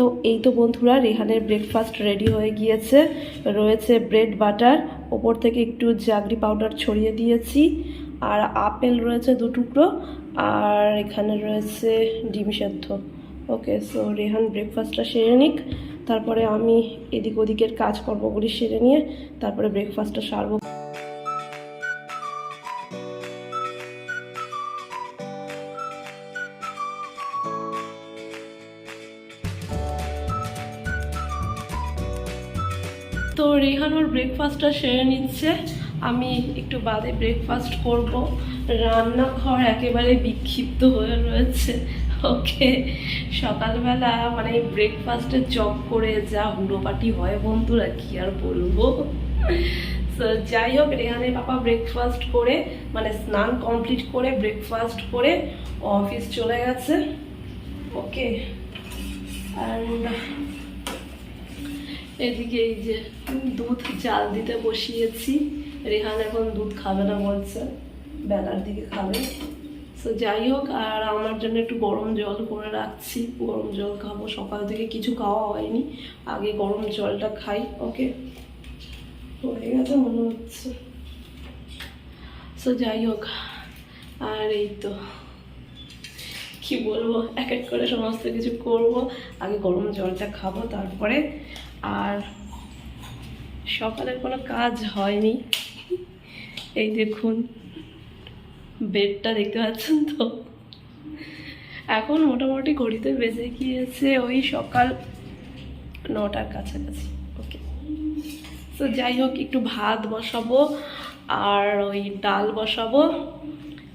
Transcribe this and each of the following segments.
তো এই তো বন্ধুরা, রেহানের ব্রেকফাস্ট রেডি হয়ে গিয়েছে। রয়েছে ব্রেড বাটার ওপর থেকে একটু জাগরি পাউডার ছড়িয়ে দিয়েছি। আর আপেল রয়েছে দু টুকরো, আর এখানে রয়েছে ডিম সেদ্ধ। ওকে সো রেহান ব্রেকফাস্টটা সেরে নিক। তারপরে আমি এদিক ওদিকের কাজকর্মগুলি সেরে নিয়ে তারপরে ব্রেকফাস্টটা সারবো। তো রেহান ওর ব্রেকফাস্টটা সেরে নিচ্ছে। আমি একটু বাদে ব্রেকফাস্ট করব। রান্নাঘর একেবারে বিক্ষিপ্ত হয়ে রয়েছে। ওকে, সকালবেলা মানে ব্রেকফাস্টে চপ করে যা হুড়োপাটি হয় বন্ধুরা, কি আর বলব? যাই হোক, রেহানের পাপা ব্রেকফাস্ট করে মানে স্নান কমপ্লিট করে ব্রেকফাস্ট করে অফিস চলে গেছে। ওকে অ্যান্ড এদিকে এই যে দুধ জাল দিতে বসিয়েছি। রেহান এখন দুধ খাবে না বলছে। বেলার দিকে খাবে। তো যাই হোক, আর আমার জন্য একটু গরম জল করে রাখছি। গরম জল খাব। সকাল থেকে কিছু খাওয়া হয়নি। আগে গরম জলটা খাই ওকে হয়ে গেছে মনে হচ্ছে। তো যাই হোক, আর এই তো। কি বলব? এক এক করে সমস্ত কিছু করব। আগে গরম জলটা খাব, তারপরে আর সকালের কোনো কাজ হয়নি। এই দেখুন বেডটা দেখতে পাচ্ছেন তো? এখন মোটামুটি ঘড়িতে বেজে গিয়েছে ওই সকাল নটার কাছাকাছি। ওকে তো যাই হোক, একটু ভাত বসাবো আর ওই ডাল বসাবো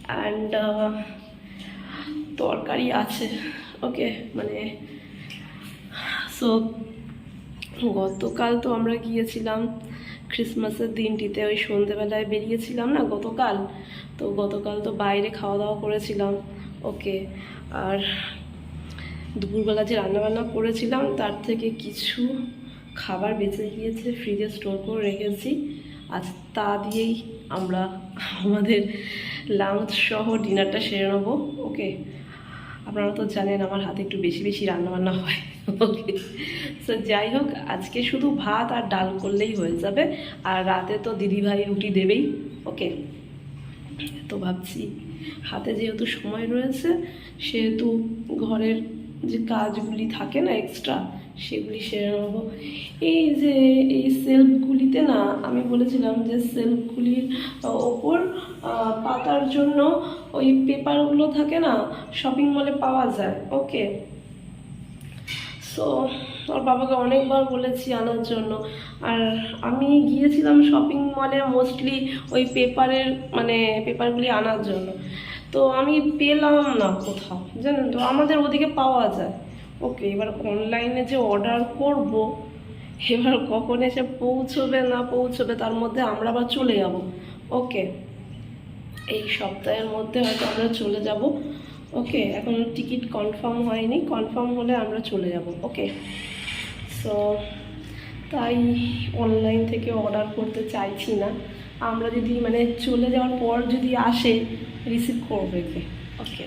অ্যান্ড তরকারি আছে। ওকে মানে সো গতকাল তো আমরা গিয়েছিলাম ক্রিসমাসের দিনটিতে, ওই সন্ধেবেলায় বেরিয়েছিলাম না গতকাল? তো গতকাল তো বাইরে খাওয়া দাওয়া করেছিলাম, ওকে। আর দুপুরবেলা যে রান্নাবান্না করেছিলাম, তার থেকে কিছু খাবার বেঁচে গিয়েছে ফ্রিজে স্টোর করে রেখেছি। আজ তা দিয়েই আমরা আমাদের লাঞ্চ সহ ডিনারটা সেরে নেব, ওকে। আপনারা তো জানেন আমার হাতে একটু বেশি বেশি রান্নাবান্না হয়। ওকে। যাই হোক, আজকে শুধু ভাত আর ডাল করলেই হয়ে যাবে। আর রাতে তো দিদিভাই রুটি দেবেই, ওকে? তো ভাবছি, হাতে যেহেতু সময় রয়েছে, সেহেতু ঘরের যে কাজগুলি থাকে না এক্সট্রা সেগুলি সেরে নেব। এই যে, এই সেলফগুলিতে না, আমি বলেছিলাম যে সেলফগুলির ওপর পাতার জন্য ওই পেপারগুলো থাকে না শপিং মলে পাওয়া যায়, ওকে? সো ওর বাবাকে অনেকবার বলেছি আনার জন্য। আর আমি গিয়েছিলাম শপিং মলে মোস্টলি ওই পেপারের মানে পেপারগুলি আনার জন্য। তো আমি পেলাম না কোথাও, জানেন তো? আমাদের ওদিকে পাওয়া যায়। ওকে এবার অনলাইনে যে অর্ডার করব, এবার কখন এসে পৌঁছবে না পৌঁছবে, তার মধ্যে আমরা আবার চলে যাব। ওকে এই সপ্তাহের মধ্যে হয়তো আমরা চলে যাব। ওকে এখন টিকিট কনফার্ম হয়নি। কনফার্ম হলে আমরা চলে যাব। ওকে সো তাই অনলাইন থেকে অর্ডার করতে চাইছি না। আমরা যদি মানে চলে যাওয়ার পর যদি আসে রিসিভ করবে কে? ওকে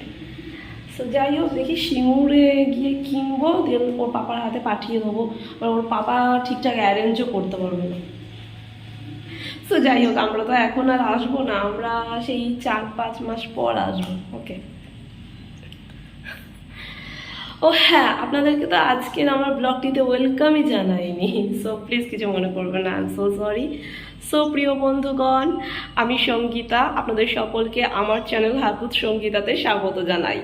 সো যাই হোক, দেখি সিঙ্গুরে গিয়ে কিনবো দিয়ে ওর পাপার হাতে পাঠিয়ে দেবো। ওর পাপা ঠিকঠাক অ্যারেঞ্জও করতে পারবে না। তো যাই হোক, আমরা তো এখন আর আসব না। আমরা সেই চার পাঁচ মাস পর আসব। ওকে ও হ্যাঁ আপনাদেরকে তো আজকের আমার ব্লগটিতে ওয়েলকামই জানাইনি। সো প্লিজ কিছু মনে করবেন না আই সো সরি সো প্রিয় বন্ধুগণ, আমি সঙ্গীতা, আপনাদের সকলকে আমার চ্যানেল হাবুত সঙ্গীতাতে স্বাগত জানাই।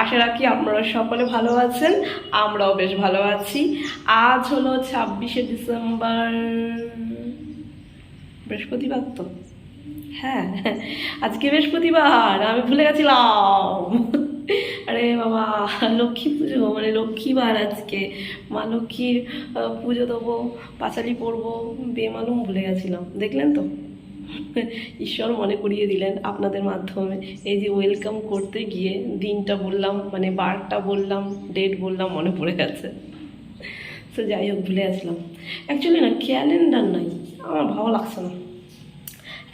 আশা রাখি আপনারা সকলে ভালো আছেন, আমরাও বেশ ভালো আছি। আজ হলো ছাব্বিশে ডিসেম্বর বৃহস্পতিবার তো? হ্যাঁ আজকে বৃহস্পতিবার, আমি ভুলে গেছিলাম। আরে বাবা, লক্ষ্মী পুজো মানে লক্ষ্মীবার আজকে। মা লক্ষ্মীর পুজো দেবো, পাঁচালি পরবো, বেমালুম ভুলে গেছিলাম। দেখলেন তো? ঈশ্বর মনে করিয়ে দিলেন আপনাদের মাধ্যমে। এই যে ওয়েলকাম করতে গিয়ে দিনটা বললাম মানে বারটা বললাম ডেট বললাম, মনে পড়ে গেছে। তো যাই হোক, ভুলে আসলাম অ্যাকচুয়ালি না ক্যালেন্ডার নাই। আমার ভালো লাগছে না।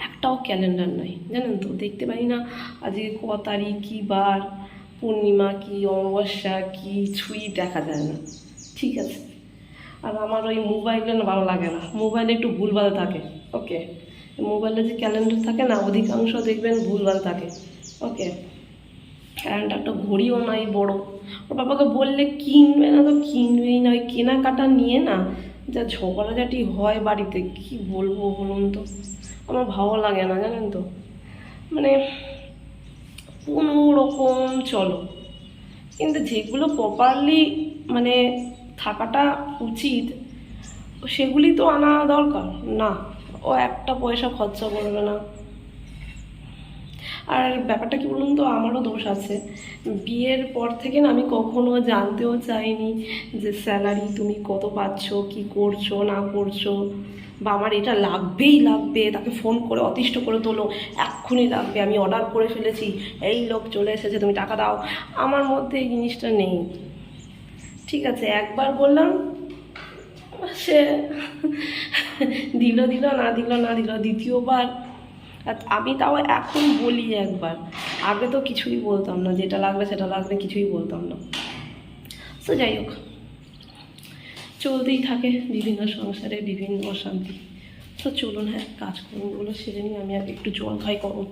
একটাও ক্যালেন্ডার নাই। জানেন তো? দেখতে পারি না, আজকে ক তারিখ, কী বার পূর্ণিমা কি, অমাবস্যা কি কিছুই দেখা যায় না। ঠিক আছে। আর আমার ওই মোবাইলে না ভালো লাগে না। মোবাইলে একটু ভুলভাল থাকে। ওকে? মোবাইলে যে ক্যালেন্ডার থাকে না, অধিকাংশ দেখবেন ভুলভাল থাকে। ওকে? কারণ একটা ঘড়িও নাই, বড়। ওর বাবাকে বললে কিনবে না তো কিনবেই না। ওই কেনাকাটা নিয়ে না যা ঝগড়াঝাটি হয় বাড়িতে, কি বলব বলুন তো? আমার ভালো লাগে না, জানেন তো? মানে কোনো রকম, চলো। কিন্তু যেগুলো প্রপারলি মানে থাকাটা উচিত, সেগুলি তো আনা দরকার। না, ও একটা পয়সা খরচা করবে না। আর ব্যাপারটা কি বলুন তো, আমারও দোষ আছে। বিয়ের পর থেকে না আমি কখনো জানতেও চাইনি যে স্যালারি তুমি কত পাচ্ছ, কি করছ, না করছ। বা আমার এটা লাগবেই লাগবে, তাকে ফোন করে, অতিষ্ঠ করে তোলো, এক্ষুনি লাগবে, আমি অর্ডার করে ফেলেছি, এই লোক চলে এসেছে, তুমি টাকা দাও। আমার মধ্যে এই জিনিসটা নেই। ঠিক আছে, একবার বললাম, সে দিল দিল, না দিল না দিল, দ্বিতীয়বার। আমি তাও এখন বলি একবার, আগে তো কিছুই বলতাম না, যেটা লাগবে সেটা লাগবে, কিছুই বলতাম না। তো যাই হোক। চলতেই থাকে বিভিন্ন সংসারে, বিভিন্ন অশান্তি। তো চলুন হ্যাঁ কাজ কাজকর্মগুলো সেরে নিয়ে আমি আর একটু জল খাই করুন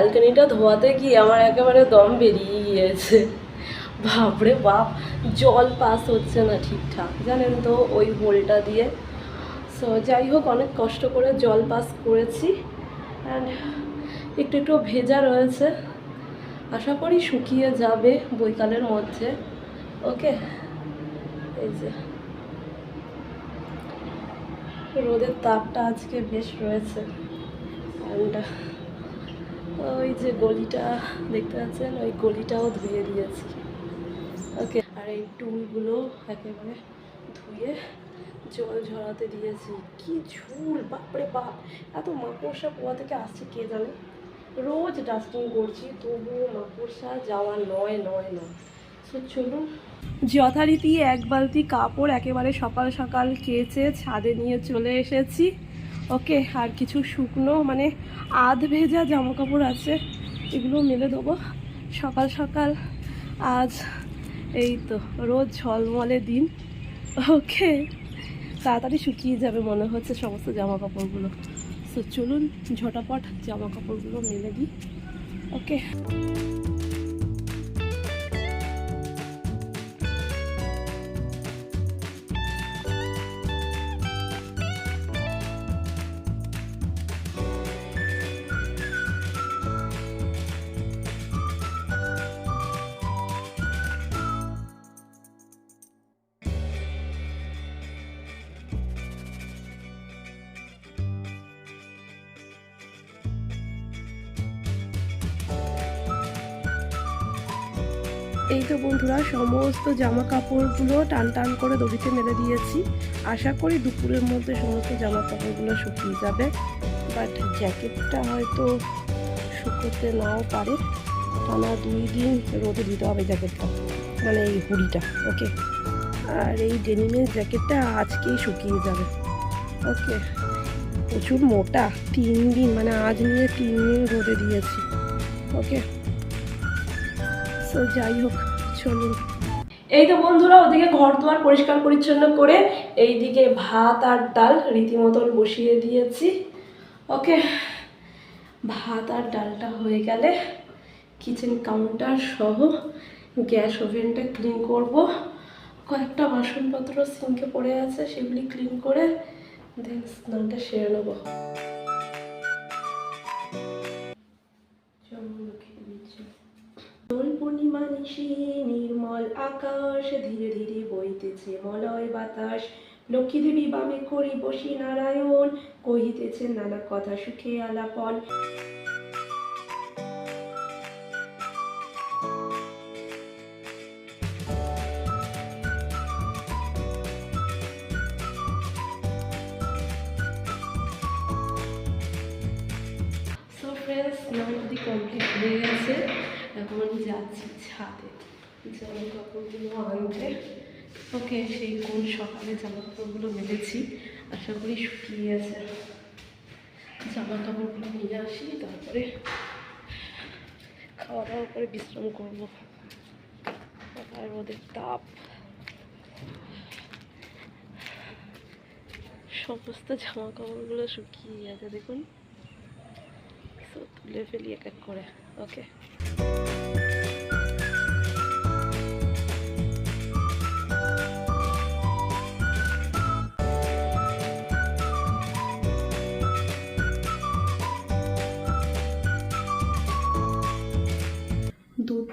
ব্যালকনিটা ধোয়াতে গিয়ে আমার একেবারে দম বেরিয়ে গিয়েছে। বাপরে বাপ, জল পাস হচ্ছে না ঠিকঠাক, জানেন তো, ওই হোলটা দিয়ে। সো যাই হোক, অনেক কষ্ট করে জল পাস করেছি। অ্যান্ড একটু একটু ভেজা রয়েছে। আশা করি শুকিয়ে যাবে বৈকালের মধ্যে। ওকে, এই যে। রোদের তাপটা আজকে বেশ রয়েছে। অ্যান্ড ওই যে গলিটা দেখতে পাচ্ছেন? ওই গলিটাও ধুয়ে দিয়েছি। ওকে, আর এই টুলগুলো একেবারে ধুয়ে জল ঝরাতে দিয়েছি। কি ঝুল, বাপরে বাপ! এত মাকড়সা কোয়া থেকে আসছে কে জানে? রোজ ডাস্টিং করছি, তবুও মাকড়সা যাওয়া নয় নয় নয়। সো চলুন। যথারীতি এক বালতি কাপড় একেবারে সকাল সকাল কেচে ছাদে নিয়ে চলে এসেছি। ওকে, আর কিছু শুকনো মানে আধ ভেজা জামা কাপড় আছে, এগুলো মেলে দেবো। সকাল সকাল, আজ এই তো, রোজ ঝলমলে দিন। ওকে, তাড়াতাড়ি শুকিয়ে যাবে মনে হচ্ছে সমস্ত জামা কাপড়গুলো তো চলুন, ঝটাপট জামা কাপড়গুলো মেলে দিই। ওকে। সমস্ত জামা কাপড়গুলো টান টান করে দড়িতে মেলে দিয়েছি। আশা করি দুপুরের মধ্যে সমস্ত জামা কাপড়গুলো শুকিয়ে যাবে। বাট জ্যাকেটটা হয়তো শুকোতে নাও পারে। টানা দুই দিন রোদে দিতে হবে জ্যাকেটটা মানে এই হুড়িটা ওকে আর এই ডেনিমের জ্যাকেটটা আজকেই শুকিয়ে যাবে। ওকে প্রচুর মোটা, তিন দিন মানে আজ নিয়ে তিন দিন রোদে দিয়েছি। ওকে সো যাই হোক, চলুন। এই তো বন্ধুরা, ওদিকে ঘর দুয়ার পরিষ্কার পরিচ্ছন্ন করে এইদিকে ভাত আর ডাল রীতিমতন বসিয়ে দিয়েছি। ওকে, ভাত আর ডালটা হয়ে গেলে কিচেন কাউন্টার সহ গ্যাস ওভেনটা ক্লিন করব। কয়েকটা বাসনপত্র সিঙ্কে পড়ে আছে, সেগুলি ক্লিন করে দেন স্নানটা সেরে নেব। দোল পূর্ণিমা নিশি, নির্মল আকাশ, ধীরে ধীরে বইতেছে মলয় বাতাস। লক্ষ্মী দেবী বামে করি বসি নারায়ণ, কহিতেছেন নানা কথা সুখে আলাপন। ওকে সেই কোন সকালে জামা কাপড়গুলো মেলেছি, আশা করি শুকিয়ে গেছে। জামা কাপড়গুলো নিয়ে আসি তারপরে খাওয়া দাওয়া করে বিশ্রাম করব। রোদের তাপ। সমস্ত জামা কাপড়গুলো শুকিয়ে গেছে, দেখুন। তুলে ফেলি এক এক করে, ওকে?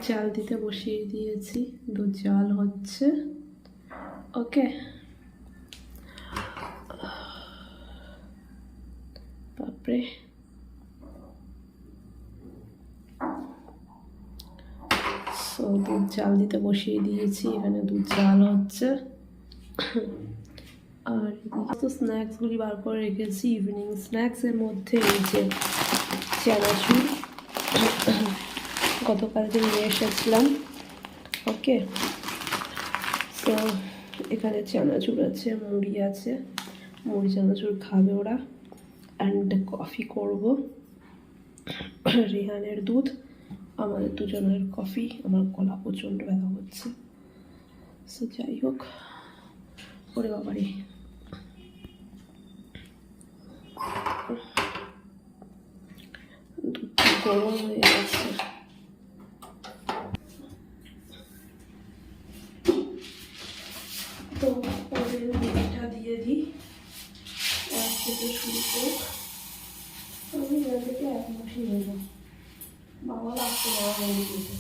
চাল দিতে বসিয়ে দিয়েছি। দুধ জাল হচ্ছে। ওকে। বাপরে। সো দুধ চাল দিতে বসিয়ে দিয়েছি। এখানে দুধ চাল হচ্ছে। আর তো স্ন্যাক্সগুলি বার করে রেখেছি। ইভিনিং স্ন্যাক্সের মধ্যে এই যে চানাচুর। গতকালকে নিয়ে এসেছিলাম। ওকে তো এখানে চানাচুর আছে, মুড়ি আছে। মুড়ি, চানাচুর খাবে ওরা। অ্যান্ড কফি করব। রেহানের দুধ। আমাদের দুজনের কফি আমার গলা প্রচণ্ড ব্যথা হচ্ছে সো যাই হোক। ওরে বাবারে। দুধ গরম হয়ে গেছে তো ওদের মেয়েটা দিয়ে দিই। এক থেকে শুরু করুক আমি থেকে এক মুঠি নেব। বাবা লাগতে বাবা আমার দিতে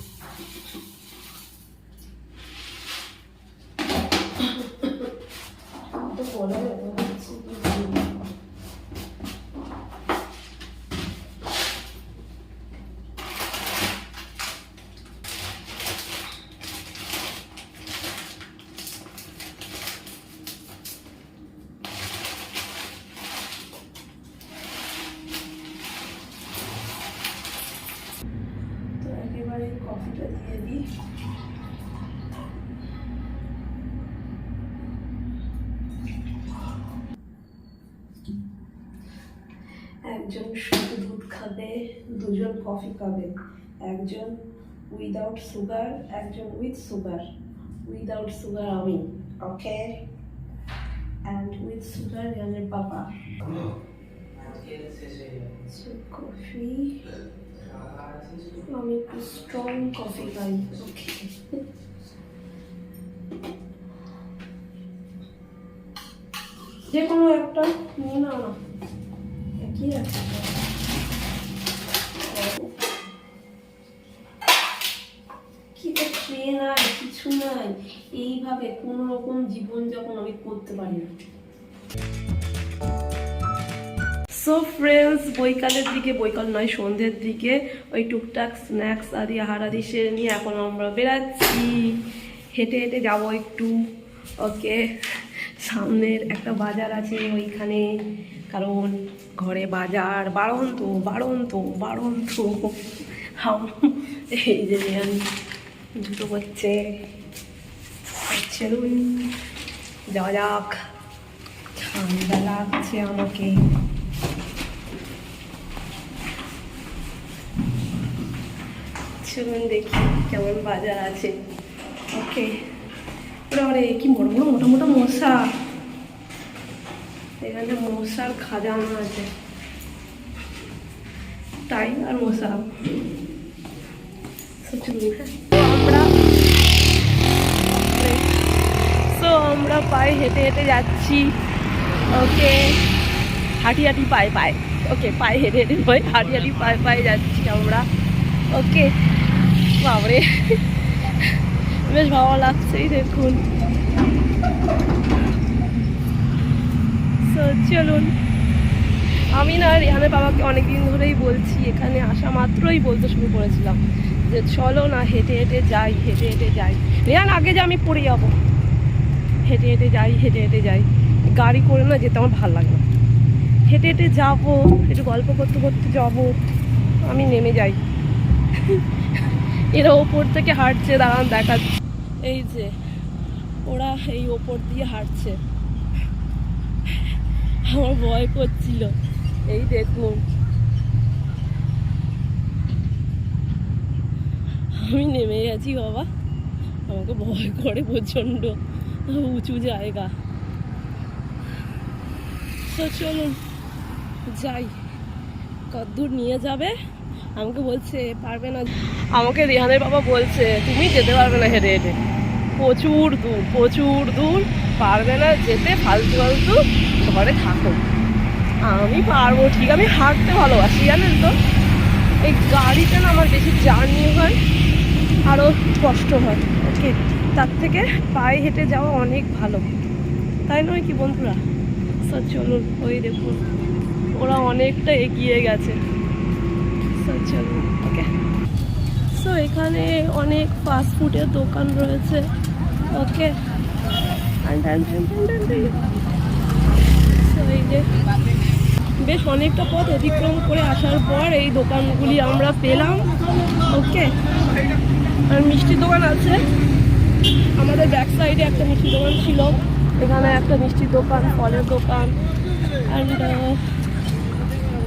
তো বলা যাবে না, হচ্ছে কি বলব। তো একেবারে কফিটা দিয়ে দিই একজন শুধু দুধ খাবে দুজন কফি খাবে। একজন উইদাউট সুগার একজন উইথ সুগার উইদাউট সুগার আমি। ওকে অ্যান্ড উইথ সুগার রিয়ানের বাবা কফি আমি একটু স্ট্রং কফি খাই। ওকে যে কোনো একটা, নিয়ে নাও না। একই আছে কি তো ট্রে নাই কিছু নাই এইভাবে কোনো রকম জীবনযাপন আমি করতে পারি না। সো ফ্রেন্ডস বৈকালের দিকে, বৈকাল নয়, সন্ধ্যের দিকে ওই টুকটাক স্ন্যাক্স আদি, আহার আদি সেরে নিয়ে এখন আমরা বেরাচ্ছি হেঁটে হেঁটে যাব একটু। ওকে, সামনের একটা বাজার আছে ওইখানে। কারণ ঘরে বাজার বারণ তো বারণ তো বারণ তো এই যে জুতো করছে। চলুন যাওয়া যাক ঠান্ডা লাগছে আমাকে। চলুন দেখি কেমন বাজার আছে। ওকে ওরে কি বড় বড় মোটা মোটা মশা। এখানে মশার খাজানা আছে। টাইগার মশা। So, চলুন তো আমরা সো আমরা পায়ে হেঁটে হেঁটে যাচ্ছি। ওকে। হাঁটি হাঁটি পায়ে পায়ে। ওকে, পায়ে হেঁটে হেঁটে পায়ে, হাঁটি হাঁটি পায়ে পায়ে যাচ্ছি আমরা। ওকে। বাবরে বেশ ভালো লাগছেই দেখুন। চলুন। আমি না রিহানের বাবাকে অনেকদিন ধরেই বলছি, এখানে আসা মাত্রই বলতে শুরু করেছিলাম। যে চলো না, হেঁটে হেঁটে যাই, হেঁটে হেঁটে যাই। রেহান, আগে যে আমি পড়ে যাব। হেঁটে হেঁটে যাই, হেঁটে হেঁটে যাই। গাড়ি করে না যেতে আমার ভালো লাগে না। হেঁটে হেঁটে যাব, একটু গল্প করতে করতে যাব, আমি নেমে যাই। এরা ওপর থেকে হাঁটছে, দাঁড়ান দেখাচ্ছে। এই যে, ওরা এই ওপর দিয়ে হাঁটছে। আমার ভয় করছিল। এই দেখুন। আমি নেমে গেছি, বাবা। আমাকে ভয় করে প্রচণ্ড। উঁচু জায়গা তো চলুন যাই কদ্দূর নিয়ে যাবে। আমাকে বলছে, পারবে না। আমাকে রেহানের বাবা বলছে, তুমি যেতে পারবে না হেঁটে হেঁটে। প্রচুর দূর প্রচুর দূর। পারবে না যেতে, ফালতু ফালতু ঘরে থাকো। আমি পারব, ঠিক। আমি হাঁটতে ভালোবাসি, জানেন তো? এই গাড়িতে না আমার বেশি জার্নি হয় আরও কষ্ট হয়। ওকে। তার থেকে পায়ে হেঁটে যাওয়া অনেক ভালো। তাই নয় কি বন্ধুরা? স্যার চলুন, ওই দেখুন, ওরা অনেকটা এগিয়ে গেছে। স্যার চলুন, ওকে। সো এখানে অনেক ফাস্ট ফুডের দোকান রয়েছে, ওকে। বেশ অনেকটা পথ অতিক্রম করে আসার পর এই দোকানগুলি আমরা পেলাম, ওকে। আর মিষ্টির দোকান আছে। আমাদের ব্যাক সাইডে একটা মিষ্টির দোকান ছিল। এখানে একটা মিষ্টির দোকান, ফলের দোকান অ্যান্ড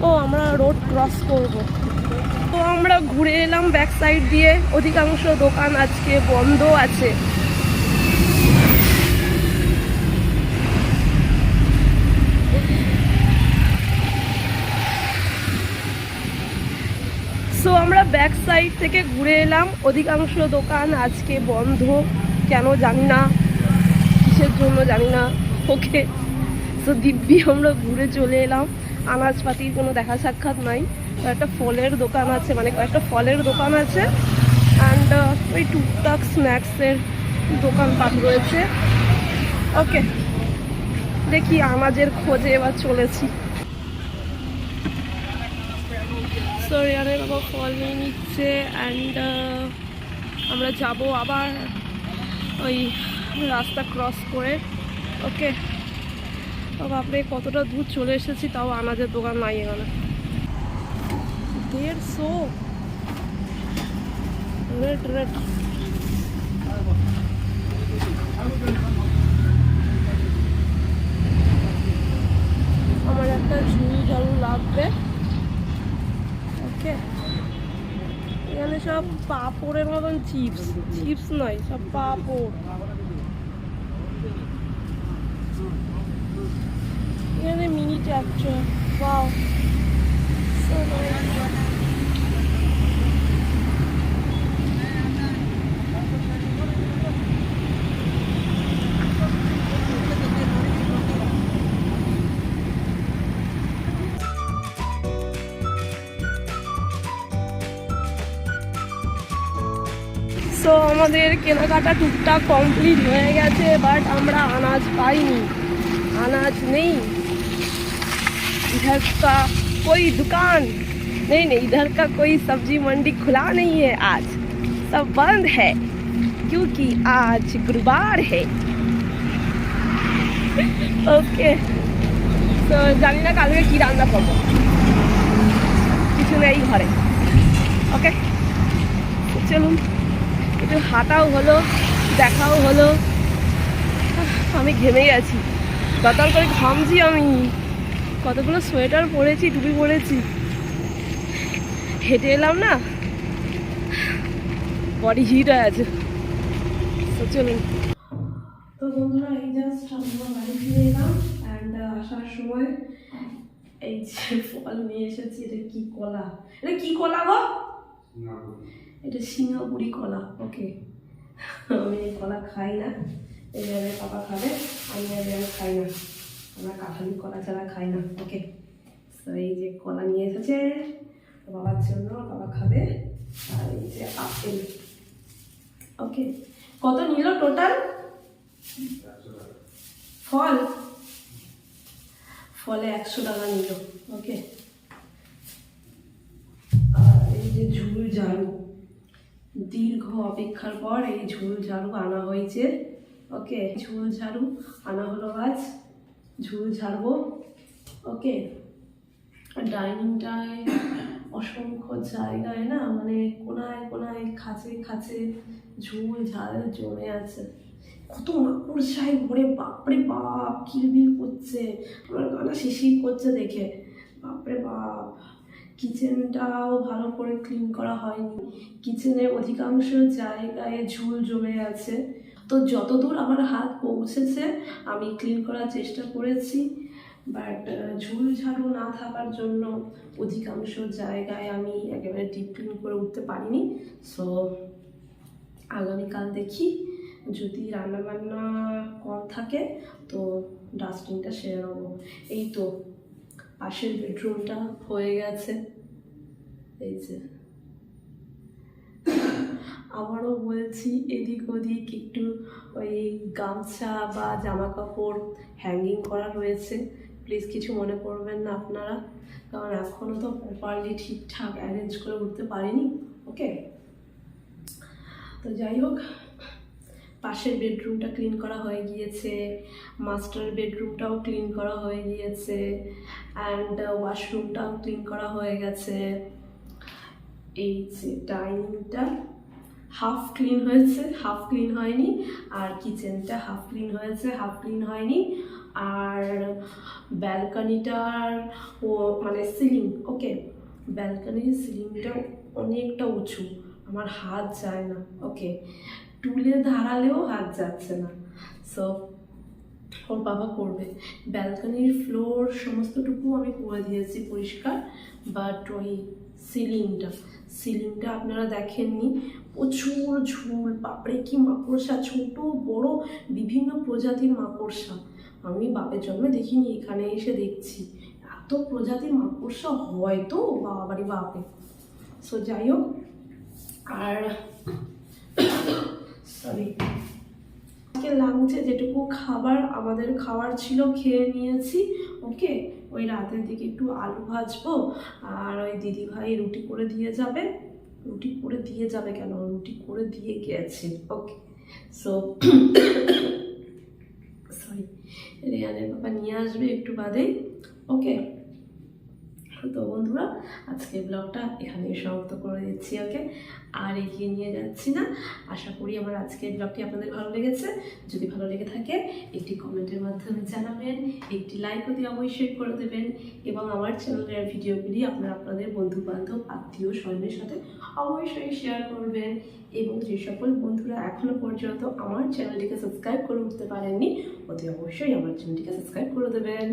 ও, আমরা রোড ক্রস করব। তো আমরা ঘুরে এলাম ব্যাক সাইড দিয়ে। অধিকাংশ দোকান আজকে বন্ধ আছে সো আমরা ব্যাক সাইড থেকে ঘুরে এলাম। অধিকাংশ দোকান আজকে বন্ধ। কেন জানি না। কিসের জন্য জানি না। ওকে। তো দিব্যি, আমরা ঘুরে চলে এলাম। আনাজপাতির কোনো দেখা সাক্ষাৎ নাই। একটা ফলের দোকান আছে মানে কয়েকটা ফলের দোকান আছে। অ্যান্ড ওই টুকটাক স্ন্যাক্সের দোকানপাট রয়েছে। ওকে। দেখি আনাজের খোঁজে এবার চলেছি। সো রিয়ানের বাবা ফল নিয়ে নিচ্ছে অ্যান্ড আমরা যাব আবার ওই রাস্তা ক্রস করে। ওকে বাপরে, কতটা দূর চলে এসেছি, তাও আনাজের দোকান নাই এখানে। দেড়শো। রেট রেট আমার একটা ঝুড়ি ঝাড়ু লাগবে। ওকে এখানে সব পাপড়ের মতন চিপস। চিপস নয় সব পাপড়। এখানে মিনি চাচ্ছ ওয়াও। সো আমাদের কেনাকাটা টুকটাক কমপ্লিট হয়ে গেছে বাট আমরা আনাজ পাইনি अनाज नहीं इधर का कोई दुकान नहीं नहीं इधर का कोई सब्जी मंडी खुला नहीं है आज सब बंद है क्योंकि आज गुरुवार है ওকে তো জানি না কালকে কি রান্না করবো কিছু নেই ঘরে ওকে চলুন একটু হাঁটাও হলো দেখাও হলো। আমি ঘেমে গেছি। গতকাল করে ঘামছি আমি। কতগুলো সোয়েটার পরেছি টুপি পরেছি। হেঁটে এলাম না। বডি হিট হয়ে আছে। তো চলুন। তো বন্ধুরা এই জাস্ট আমরা বাড়ি ফিরে এলাম অ্যান্ড আসার সময় এই যে ফল নিয়ে এসেছি এটা কি কলা? এটা কি কলা গো? এটা সিঙ্গাপুরি কলা ওকে আমি এই কলা খাই না, এই জায়গায় পাপা খাবে, আমি আর আমি খাই না। আমরা কাঁঠালি কলা ছাড়া খাই না ওকে তো এই যে কলা নিয়ে এসেছে, বাবার জন্য বাবা খাবে, আর এই যে আপেল ওকে কত নিল টোটাল ফল? ফলে একশো টাকা নিল ওকে আর এই যে ঝুল ঝাড়ু দীর্ঘ অপেক্ষার পর এই ঝুল ঝাড়ু আনা হয়েছে। ওকে, ঝুল ঝাড়ু আনা হলো আজ। ঝুল ঝাড়বো। ওকে ডাইনিংটায় অসংখ্য জায়গায় না মানে কোনায় কোনায় খাঁচে খাঁচে ঝুল ঝাল জমে আছে। কত মাকড়সায় ভরে বাপরে বাপ, কিলবিল করছে। আমার গানা শিশির করছে দেখে। বাপরে বাপ কিচেনটাও ভালো করে ক্লিন করা হয়নি। কিচেনের অধিকাংশ জায়গায় ঝুল জমে আছে। তো যতদূর আমার হাত পৌঁছেছে, আমি ক্লিন করার চেষ্টা করেছি। বাট ঝুল ঝাড়ু না থাকার জন্য অধিকাংশ জায়গায় আমি একেবারে ডিপ ক্লিন করে উঠতে পারিনি। সো, আগামীকাল দেখি। যদি রান্নাবান্না কম থাকে, তো ডাস্টিংটা সেরে নেব। এই তো। পাশের বেডরুমটা হয়ে গেছে। এই যে। আবারও বলছি, এদিক ওদিক একটু ওই গামছা বা জামা কাপড় হ্যাঙ্গিং করা রয়েছে। প্লিজ কিছু মনে করবেন না আপনারা। কারণ এখনও তো প্রপারলি ঠিকঠাক অ্যারেঞ্জ করে উঠতে পারিনি ওকে তো যাই হোক, পাশের বেডরুমটা ক্লিন করা হয়ে গিয়েছে। মাস্টার বেডরুমটাও ক্লিন করা হয়ে গিয়েছে। অ্যান্ড ওয়াশরুমটাও ক্লিন করা হয়ে গেছে। এই যে ডাইনিংটা হাফ ক্লিন হয়েছে হাফ ক্লিন হয়নি, আর কিচেনটা হাফ ক্লিন হয়েছে হাফ ক্লিন হয়নি। আর ব্যালকানিটার ও মানে সিলিং ওকে ব্যালকানির সিলিংটা অনেকটা উঁচু, আমার হাত যায় না ওকে টুলে ধারালেও হাত যাচ্ছে না। সো ওর বাবা করবে। ব্যালকনির ফ্লোর সমস্তটুকু আমি করে দিয়েছি পরিষ্কার বাট ওই সিলিংটা সিলিংটা আপনারা দেখেননি। প্রচুর ঝুল, বাপরে কি মাকড়সা, ছোট, বড়, বিভিন্ন প্রজাতির মাকড়সা। আমি বাপের জন্মে দেখিনি, এখানে এসে দেখছি। এত প্রজাতির মাকড়সা হয় তো, বাবারি বাপে সো যাই হোক, আর সরি আজকে লাঞ্চে যেটুকু খাবার আমাদের খাবার ছিল, খেয়ে নিয়েছি। ওকে? ওই রাতের দিকে একটু আলু ভাজবো। আর ওই দিদি ভাই রুটি করে দিয়ে যাবে। রুটি করে দিয়ে যাবে কেন? রুটি করে দিয়ে গেছে। ওকে? সো সরি রিয়ানের বাবা নিয়ে আসবে একটু বাদে। ওকে? তো বন্ধুরা আজকে ব্লগটা এখানেই সমাপ্ত করে দিচ্ছি ওকে। আর এগিয়ে নিয়ে যাচ্ছি না। আশা করি আমার আজকের ব্লগটি আপনাদের ভালো লেগেছে। যদি ভালো লেগে থাকে, একটি কমেন্টের মাধ্যমে জানাবেন, একটি লাইক অতি অবশ্যই করে দেবেন এবং আমার চ্যানেলের ভিডিওগুলি আপনারা আপনাদের বন্ধু বান্ধব আত্মীয়, স্বজনের সাথে অবশ্যই শেয়ার করবেন এবং যে সকল বন্ধুরা এখনও পর্যন্ত আমার চ্যানেলটিকে সাবস্ক্রাইব করে উঠতে পারেননি অতি অবশ্যই আমার চ্যানেলটিকে সাবস্ক্রাইব করে দেবেন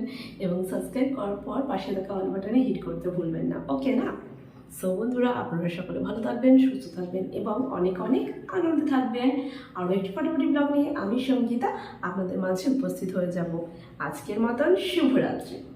এবং সাবস্ক্রাইব করার পর পাশে থাকা অল বাটনে হিট করতে ভুলবেন না। ওকে না? সো বন্ধুরা, আপনারা সকলে ভালো থাকবেন, সুস্থ থাকবেন এবং অনেক অনেক আনন্দে থাকবেন আরও একটি ফটোফটি ব্লগ নিয়ে আমি সঙ্গীতা আপনাদের মাঝে উপস্থিত হয়ে যাব। আজকের মতন শুভরাত্রি।